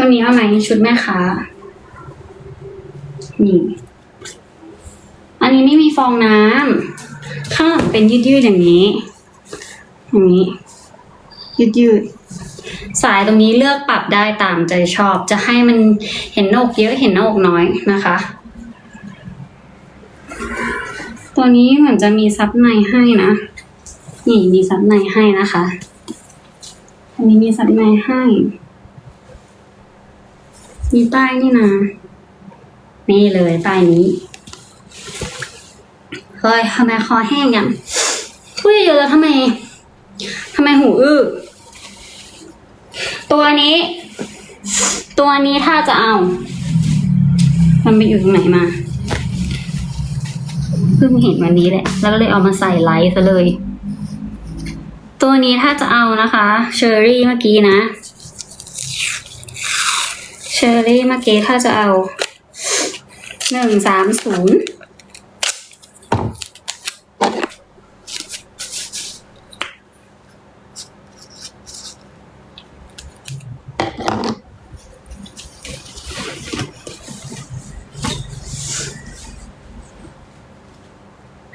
ตัวนี้เอาไหมชุดแม่ค้านี่อันนี้ไม่มีฟองน้ำข้างหลังเป็นยืดๆอย่างนี้ อย่างนี้ ยืดๆสายตรงนี้เลือกปรับได้ตามใจชอบ จะให้มันเห็นหน้าอกเยอะเห็นหน้าอกน้อยนะคะ ตัวนี้เหมือนจะมีซับในให้นะ นี่มีซับในให้นะคะ อันนี้มีซับในให้ มีป้ายนี่นะนี่เลยป้ายนี้เฮ้ยทำไมคอแห้งอย่างพูดเยอะแล้วทำไมทำไมหูอื้อตัวนี้ ตัวนี้ถ้าจะเอา มันไปอยู่ตรงไหนมาเพิ่งเห็นวันนี้แหละ แล้วก็เลยเอามาใส่ไลท์ซะเลย ตัวนี้ถ้าจะเอานะคะ เชอรี่เมื่อกี้นะ เชอรี่เมื่อกี้ถ้าจะเอาหนึ่งสามศูนย์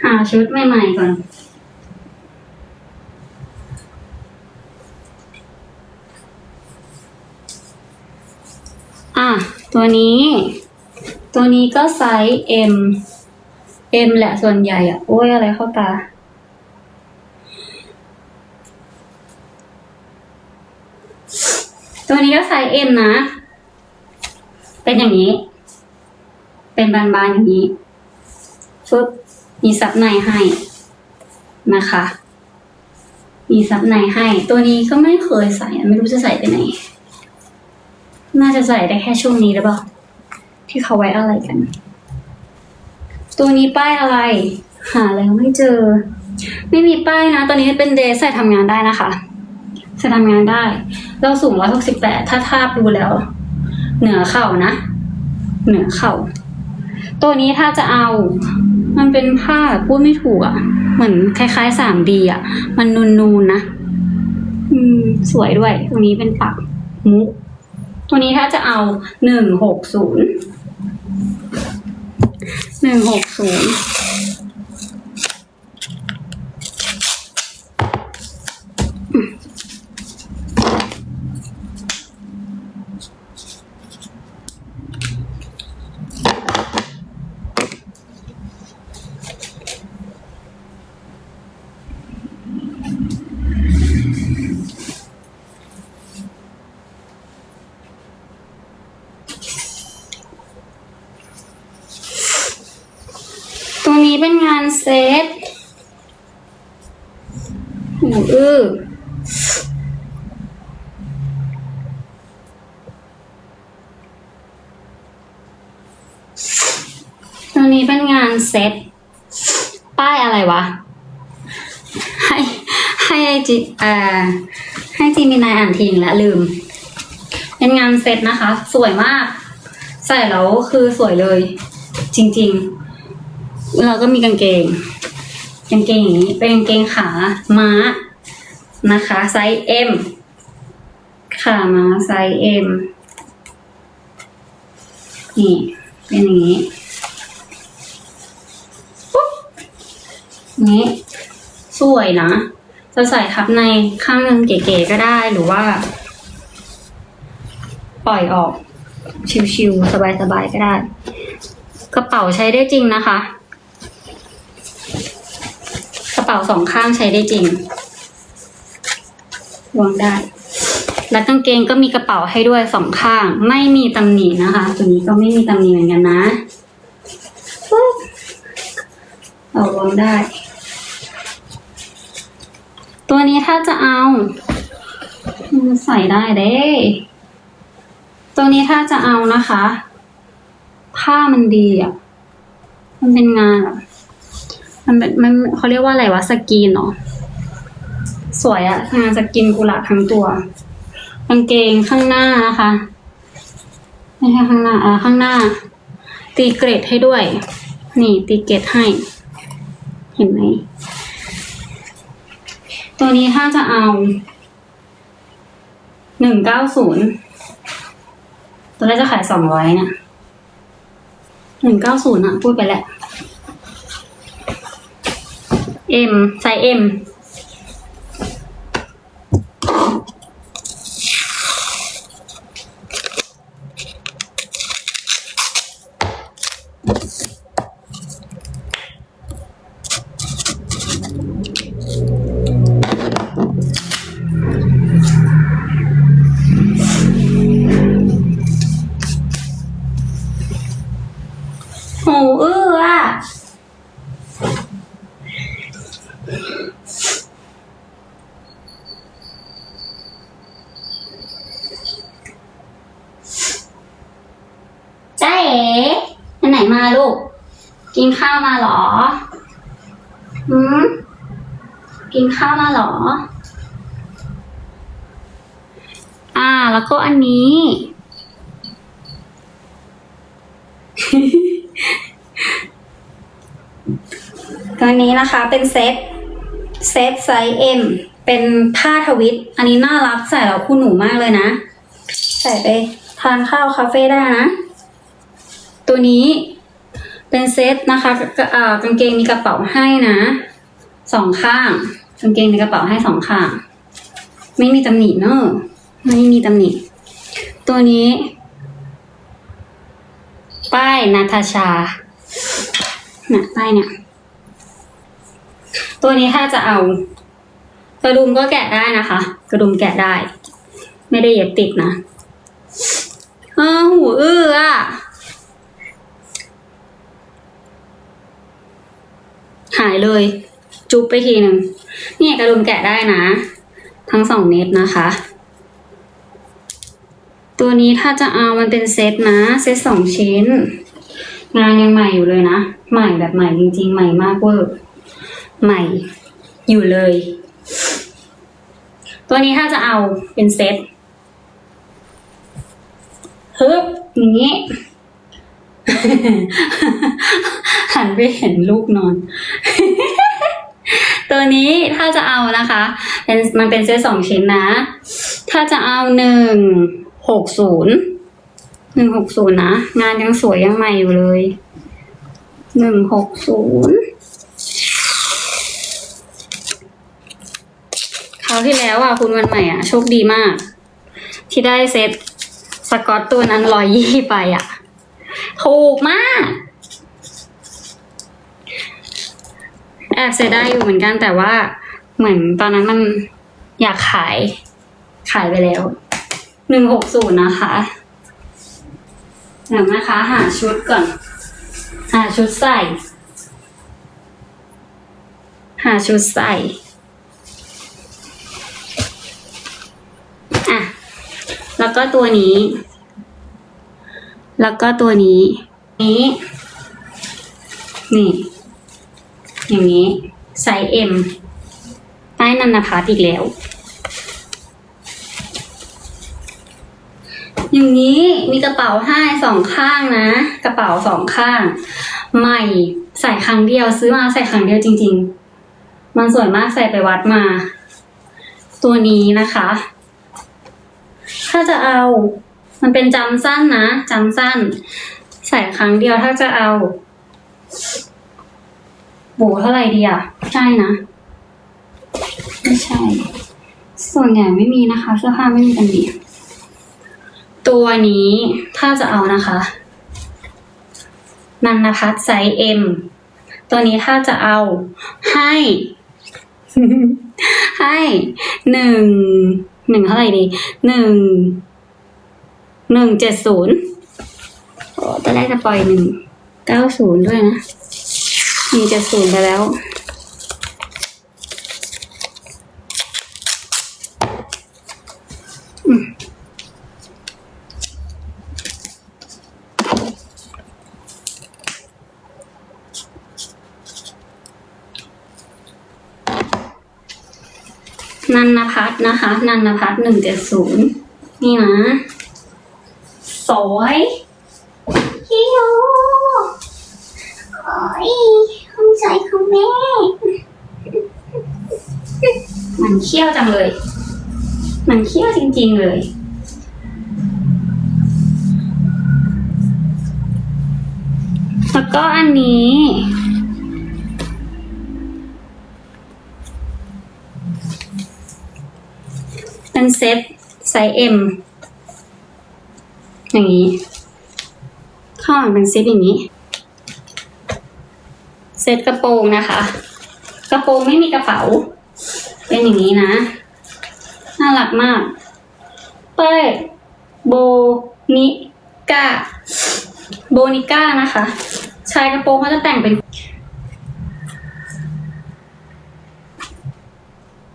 หาชุดใหม่ๆก่อน อะ ตัว นี้ ตัวนี้ก็ไซส์ M M แหละส่วนใหญ่อะโอ้ยอะไรเข้าตา ตัวนี้ก็ไซส์ M นะ เป็นอย่างนี้ เป็นบานๆอย่างนี้ฟึบมีซับในให้นะคะ มีซับในให้ ตัวนี้ก็ไม่เคยใส่ ไม่รู้จะใส่ไปไหน น่าจะใส่ได้แค่ช่วงนี้หรือเปล่า ที่เขาไว้อะไรกัน ตัวนี้ป้ายอะไร หาแล้วไม่เจอ ไม่มีป้ายนะ ตัวนี้เป็นเดรสใส่ทำงานได้นะคะใส่ทำงานได้ เราสูงร้อยหกสิบแปดถ้าทาบดูแล้ว เหนือเข่านะ เหนือเข่า ตัวนี้ถ้าจะเอา มันเป็นผ้าพูดไม่ถูกอะ่ะ เหมือนคล้ายๆสามดีอะ มันนูนๆนะอืม สวยด้วย ตรงนี้เป็นปักมุก ตัวนี้ถ้าจะเอาหนึ่งหกศูนย์หนึ่งหกศูนย์ตัวนี้ เซตหูอื้อตัวนี้เป็นงานเซตป้ายอะไรวะ ให้ให้ไอจิอ่าให้จีมินายอ่านทิ้งและลืม เป็นงานเซตนะคะ สวยมาก ใส่แล้วคือสวยเลย จริง ๆ เราก็มีกางเกง กางเกงอย่างนี้ เป็นกางเกงขาม้านะคะ ไซส์ M ขาม้าไซส์ M นี่เป็นอย่างนี้ปุ๊บนี้สวยนะ จะใส่ทับในข้างหนึงเก๋ๆก็ได้หรือว่า ปล่อยออก ชิวๆสบายๆก็ได้ กระเป๋าใช้ได้จริงนะคะ ระเป๋าสองข้างใช้ได้จริงวางได้ และกางเกงก็มีกระเป๋าให้ด้วยสองข้าง ไม่มีตำหนินะคะ ตัวนี้ก็ไม่มีตำหนิเหมือนกันนะเอาวางได้ ตัวนี้ถ้าจะเอาใส่ได้เด้ตัวนี้ถ้าจะเอานะคะ ผ้ามันดีอะ มันเป็นงานอะ มันเป็นมันเขาเรียกว่าอะไรวะสกีนเนาะสวยอะงานสกรีนกุหลาบทั้งตัวกางเกงข้างหน้านะคะไม่ใช่ข้างหน้าอ่าข้างหน้า ตีเกรดให้ด้วย นี่ตีเกรดให้ เห็นไหมตัวนี้ถ้าจะเอาหนึ่งเก้าศูนย์ตอนแรกจะขายสองร้อยเนี่ยหนึ่งเก้าศูนย์อะพูดไปแหละ เอ็มไซส์เเอ๋ไหนมาลูก กินข้าวมาหรอหืมกินข้าวมาหรอ อ่า แล้วก็อันนี้ ตัวนี้นะคะเป็นเซตเซตไซส์ M เป็นผ้าทวิต อันนี้น่ารักใส่แล้วคู่หนูมากเลยนะ ใส่ไปทานข้าวคาเฟ่ได้นะ ตัวนี้เป็นเซตนะคะกอ่ากางเกงมีกระเป๋าให้นะสองข้างกางเกงมีกระเป๋าให้สองข้าง ไม่มีตำหนิเนอะไม่มีตำหนิ ตัวนี้ ป้ายนาตาชาน่ะป้ายเนี่ยตัวนี้ถ้าจะเอา กระดุมก็แกะได้นะคะ กระดุมแกะได้ ไม่ได้เย็บติดนะเออหูอื้ออะ หายเลย จุ๊บไปทีหนึ่งนี่กระดุมแกะได้นะ ทั้งสองเน็ตนะคะ ตัวนี้ถ้าจะเอามันเป็นเซตนะ เซตสองชิ้น งานยังใหม่อยู่เลยนะ ใหม่แบบใหม่จริงๆ ใหม่มากเวอร์ใหม่อยู่เลย ตัวนี้ถ้าจะเอาเป็นเซตฮึบอย่างนี้ หันไปเห็นลูกนอน ตัวนี้ถ้าจะเอานะคะ เป็นมันเป็นเซตสองชิ้นนะ ถ้าจะเอาหนึ่งหกศูนย์หนึ่งหกศูนย์นะ งานยังสวยยังใหม่อยู่เลยหนึ่งหกศูนย์คราวที่แล้วอะคุณวันใหม่อะ โชคดีมาก ที่ได้เซตสกอตตัวนั้นร้อยยี่ไปอะ ถูกมาก แอบเสียดายอยู่เหมือนกันแต่ว่า เหมือนตอนนั้นมันอยากขาย ขายไปแล้วหนึ่งหกศูนย์นะคะเดี๋ยวนะคะ หาชุดก่อน หาชุดใส่ หาชุดใส่อะแล้วก็ตัวนี้ แล้วก็ตัวนี้ นี้ นี่ อย่างนี้ไซส์ M ใต้นันนพัฒน์อีกแล้ว อย่างนี้มีกระเป๋าให้สองข้างนะ กระเป๋าสองข้าง ใหม่ใส่ครั้งเดียวซื้อมาใส่ครั้งเดียวจริง ๆ มันสวยมากใส่ไปวัดมา ตัวนี้นะคะ ถ้าจะเอามันเป็นจำสั้นนะจำสั้น ใส่ครั้งเดียวถ้าจะเอา โหเท่าไหร่ดีอะ ใช่นะ ไม่ใช่ ส่วนใหญ่ไม่มีนะคะ เสื้อผ้าไม่มีกันดีตัวนี้ถ้าจะเอานะคะนันนพัฒน์ไซส์ M ตัวนี้ถ้าจะเอาให้ ให้หนึ่งหนึ่งเท่าไหร่ดีหนึ่งหนึ่งเจ็ดศูนย์โอ้ตอนแรกจะปล่อยหนึ่งเก้าศูนย์ด้วยนะ หนึ่งเจ็ดศูนย์ไปแล้ว นันนพัฒน์นะคะ นันนพัฒหนึ่งเจ็ดศูนย์นี่นะ สวย แม่มันเขี้ยวจังเลย มันเขี้ยวจริง ๆ เลยแล้วก็อันนี้ เป็นเซตไซส์ M อย่างนี้ ข้างหลังเป็นเซตอย่างนี้ เซตกระโปรงนะคะ กระโปรงไม่มีกระเป๋า เป็นอย่างนี้นะ น่ารักมาก เป้ยโบนิก้าโบนิก้านะคะ ชายกระโปรงเขาจะแต่งเป็น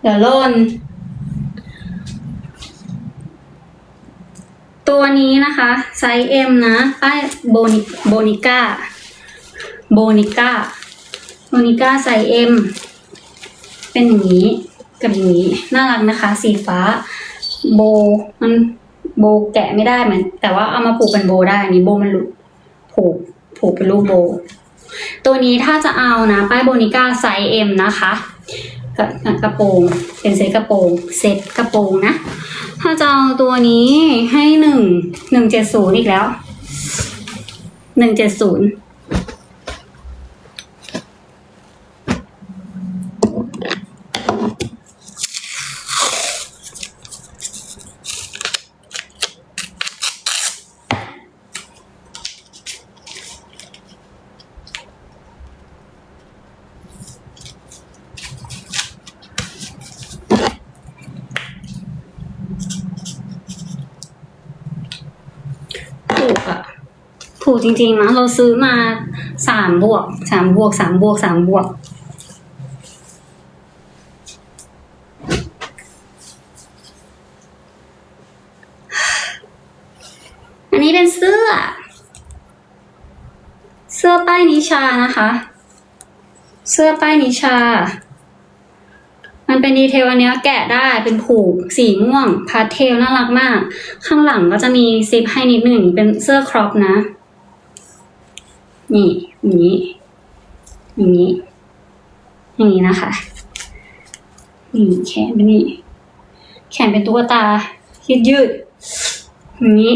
เดี๋ยวโลนตัวนี้นะคะ ไซส์ M นะป้ายโบนิโบนิก้าโบนิก้า โบนิก้าไซส์ M เป็นอย่างนี้กับอย่างนี้น่ารักนะคะ สีฟ้า โบมันโบแกะไม่ได้เหมือนแต่ว่าเอามาผูกเป็นโบได้อันนี้โบมันหลุดผูกผูกเป็นรูปโบ ตัวนี้ถ้าจะเอานะป้ายโบนิก้าไซส์ M นะคะกระกระโปรงเป็นเซ็ตกระโปรงเซ็ตกระโปรงนะ ถ้าจะเอาตัวนี้ให้หนึ่งหนึ่งเจ็ดศูนย์อีกแล้วหนึ่งเจ็ดศูนย์ถูกอะถูก จริงๆนะเราซื้อมาสามบวกสามบวกสามบวกสามบวก อันนี้เป็นเสื้อ เสื้อป้ายนิชานะคะ เสื้อป้ายนิชา มันเป็นดีเทลอันนี้แกะได้เป็นผูกสีม่วงพาสเทลน่ารักมาก ข้างหลังก็จะมีซิปให้นิดหนึ่งเป็นเสื้อครอปนะ นี่ อย่างนี้ อย่างนี้ อย่างนี้นะคะ นี่แขนเป็นนี่ แขนเป็นตุ๊กตา ยืดยืดอย่างนี้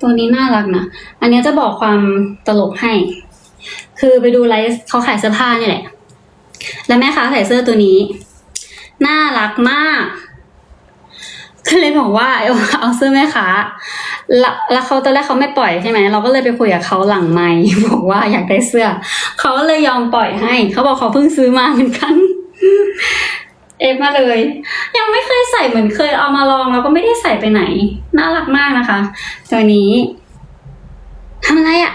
ตัวนี้น่ารักนะ อันนี้จะบอกความตลกให้ คือไปดูไลฟ์เขาขายเสื้อผ้านี่แหละ แล้วแม่ค้าใส่เสื้อตัวนี้ น่ารักมากก็เลยบอกว่าเอาเสื้อแม่ค้า แล้วเขาตอนแรกเขาไม่ปล่อยใช่ไหมเราก็เลยไปคุยกับเขาหลังไมค์บอกว่าอยากได้เสื้อเขาก็เลยยอมปล่อยให้เขาบอกเขาเพิ่งซื้อมาเหมือนกัน เอฟมาเลย ยังไม่เคยใส่เหมือนเคยเอามาลองแล้วก็ไม่ได้ใส่ไปไหน น่ารักมากนะคะ ตัวนี้ทำอะไรอะ่ะ